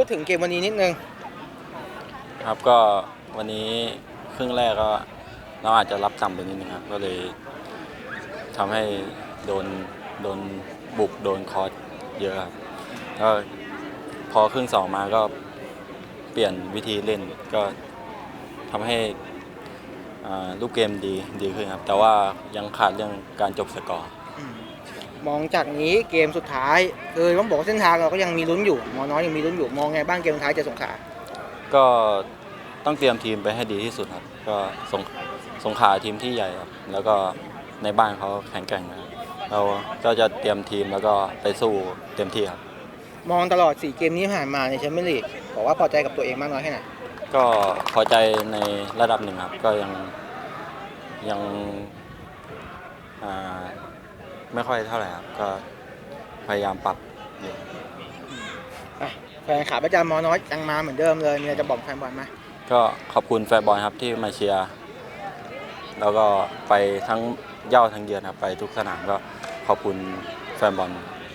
พูดถึงเกมวันนี้นิดนึง ครับก็วันนี้ครึ่งแรกก็เราอาจจะรับต่ำไปนิดนึงครับ ก็เลยทำให้โดนโดนบุกโดนคอร์สเยอะครับก็พอครึ่งสองมาก็เปลี่ยนวิธีเล่นก็ทำให้อ่าลูกเกมดีดีขึ้นครับ แต่ว่ายังขาดเรื่องการจบสกอร์ มองจากนี้เกมสุดท้ายคือต้องบอกว่าเส้นทางเราก็ยังมีลุ้นอยู่มอน้อยยังมีลุ้นอยู่มองไงบ้างเกมสุดท้ายเจะสงขลาก็ต้องเตรียมทีมไปให้ดีที่สุดครับ ก็สงสงขลาทีมที่ใหญ่ครับ แล้วก็ในบ้านเขาแข็งแกร่งนะครับเราก็จะเตรียมทีมแล้วก็ไปสู้เต็มที่ครับ มองตลอด 4 เกมนี้ผ่านมาในแชมเปี้ยนลีกบอกว่าพอใจกับตัวเองมากน้อยแค่ไหนก็พอใจในระดับหนึ่งครับ ก็ยังยังอ่า ไม่ค่อยเท่าไหร่ครับ ก็พยายามปรับอยู่อะแฟนขาประจำมอน้อยยังมาเหมือนเดิมเลยมีอะไรจะบอกแฟนบอลไหมก็ขอบคุณแฟนบอลครับที่มาเชียร์แล้วก็ไปทั้งเย่าทั้งเยือนครับไปทุกสนามก็ขอบคุณแฟนบอล